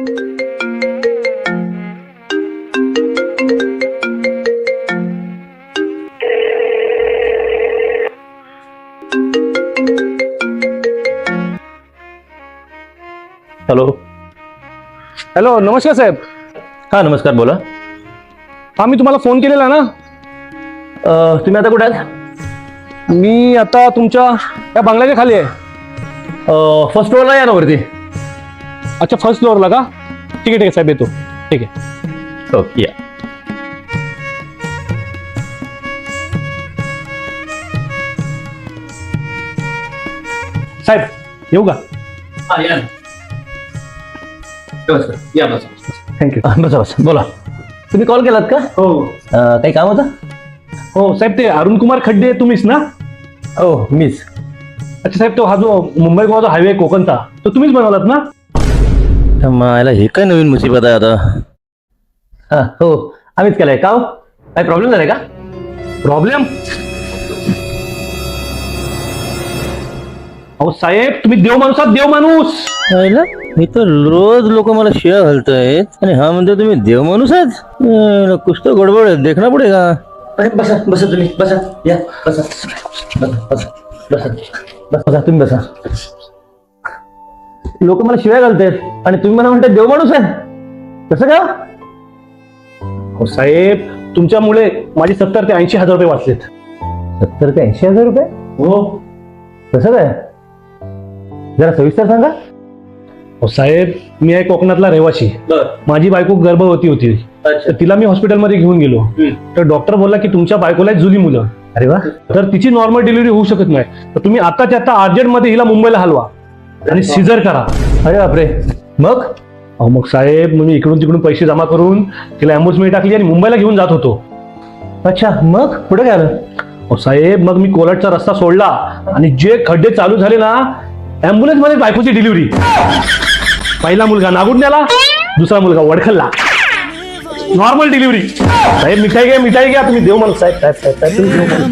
Hello. Hello नमस्कार साहेब. हां नमस्कार बोला. हा मी तुम्हाला फोन केलेला ना. अ, तुम्ही आता कुठे आहात? मी आता तुमच्या या बंगल्याच्या खाली आहे. फर्स्ट फ्लोअरला या ना वरती? अच्छा फर्स्ट फ्लोअरला का? ठीक आहे ठीक आहे साहेब येतो. ठीक आहे. ओके. या साहेब येऊ का? हां या या बस थँक्यू बसा बसा. बोला. तुम्ही कॉल केलात का? हो. अ, काही काम होतं? हो साहेब ते अरुण कुमार खड्डे तुम्हीच ना? हो मीच. अच्छा साहेब तो हा जो मुंबई गोवाचा हायवे कोकणचा तो तुम्हीच बनवलात ना? मायला हे काय नवीन मुसीबत आहे आता? हा हो आम्हीच केलंय. का हो? काही प्रॉब्लेम झालाय का? प्रॉब्लेम अहो साहेब तुम्ही देव माणूस आहात देव माणूस. मी तर रोज लोक मला शिया घालतायत. आणि हा म्हणतो तुम्ही देव माणूस आहेत? अं, कुछ तो गडबड आहे. देखना पडेगा अरे बसा बसा तुम्ही बसा. या बसा बसा बसा बसा तुम्ही बसा. लोक मला शिव्या घालतायत. आणि तुम्ही मला म्हणताय देव माणूस आहे. कसं का? हो साहेब तुमच्यामुळे माझे सत्तर ते ऐंशी हजार रुपये वाचलेत. सत्तर ते ऐंशी हजार रुपये? हो. कसं काय? जरा सविस्तर सांगा. हो साहेब मी आहे कोकणातला रहिवासी. माझी बायको गर्भवती होती. तर तिला मी हॉस्पिटलमध्ये घेऊन गेलो. तर डॉक्टर बोलला की तुमच्या बायकोला जुली मुलं. अरे वा. तर तिची नॉर्मल डिलिव्हरी होऊ शकत नाही. तर तुम्ही आताच्या आता अर्जंटमध्ये हिला मुंबईला हलवा. आणि सिझर करा. अरे बापरे. मग? अहो मग साहेब मी इकडून तिकडून पैसे जमा करून तिला ॲम्ब्युलन्समध्ये टाकली आणि मुंबईला घेऊन जात होतो. अच्छा मग? पुढे काय आलं? अहो साहेब मग मी कोलटचा रस्ता सोडला आणि जे खड्डे चालू झाले ना ॲम्ब्युलन्समध्ये बायकोची डिलिव्हरी पहिला मुलगा नागुडण्याला दुसरा मुलगा वडखलला. नॉर्मल डिलिव्हरी साहेब मिठाई घ्या मिठाई घ्या तुम्ही देऊ मला साहेब साहेब साहेब साहेब तुम्ही